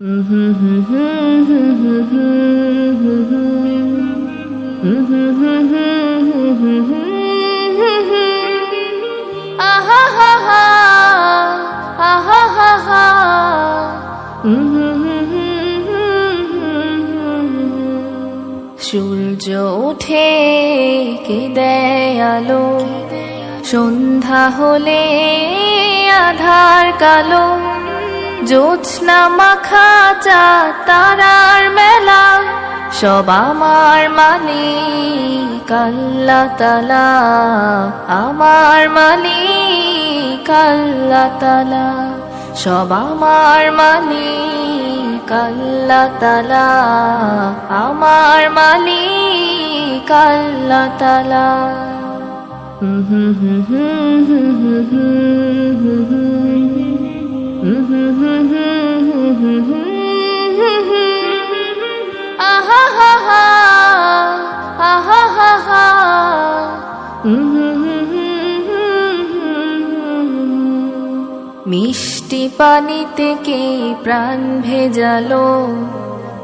সূর্য ওঠে কে দেয় আলো? সন্ধ্যা হলে আধার কালো। জ্যোৎস্না মাখা চা তারার মেলা সব আমার মালিক আল্লাহ তালা আমার মালিক আল্লাহ তালা সব আমার মালিক আল্লাহ তালা আমার মালিক আল্লাহ তালা হুম হুম হুম হুম হুম হুম হুম মিষ্টি পানিতে কে প্রাণ ভেজালো?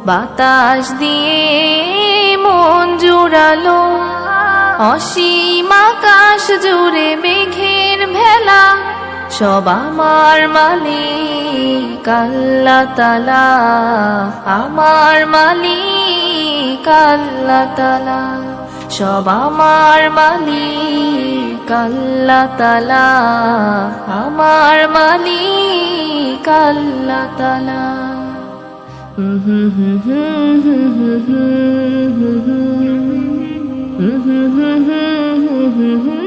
বাতাস দিয়ে মন জুড়ালো। অসীম আকাশ জুড়ে মেঘের ভেলা। সব আমার মালিক আল্লাহ তালা আমার মালিক আল্লাহ তালা সব আমার মালিক আল্লাহ তালা আমার মালিক আল্লাহ তালা হুম হুম হুম হুম হুম হুম হুম হুম আহা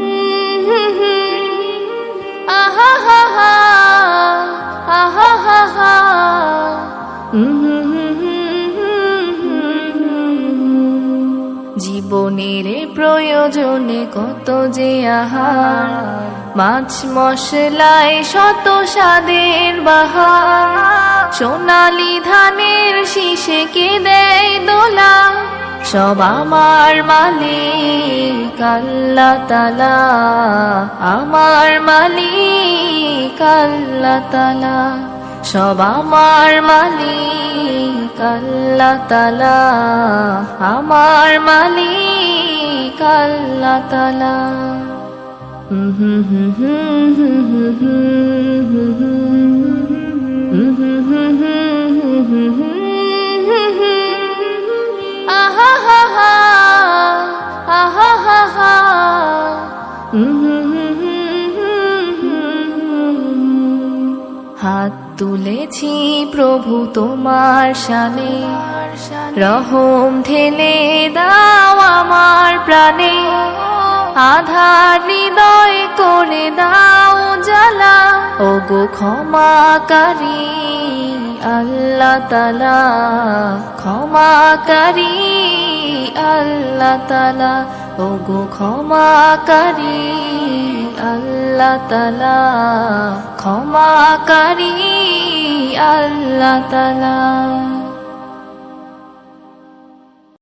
জীবনের প্রয়োজনে কত যে আহার, মাছ মশলায় শত স্বাদের বাহার। সোনালি ধানের শীষে কে দেয় দোলা, সব আমার মালিক আল্লাহ তালা আমার মালিক আল্লাহ তালা সব আমার মালিক আল্লাহ তালা আমার মালিক আল্লাহ তালা হুম হুম হুম হুম হুম হুম হুম হুম হাত তুলেছি প্রভু তোমার শানে। রহম ঢেলে দাও আমার প্রাণে। আধার হৃদয় করে দাও জ্বালা। ও গো ক্ষমাকারী আল্লাহ তালা ক্ষমাকারী আল্লাহ তালা ও গো ক্ষমাকারী আল্লাহ তালা ক্ষমাকারী আল্লাহ তালা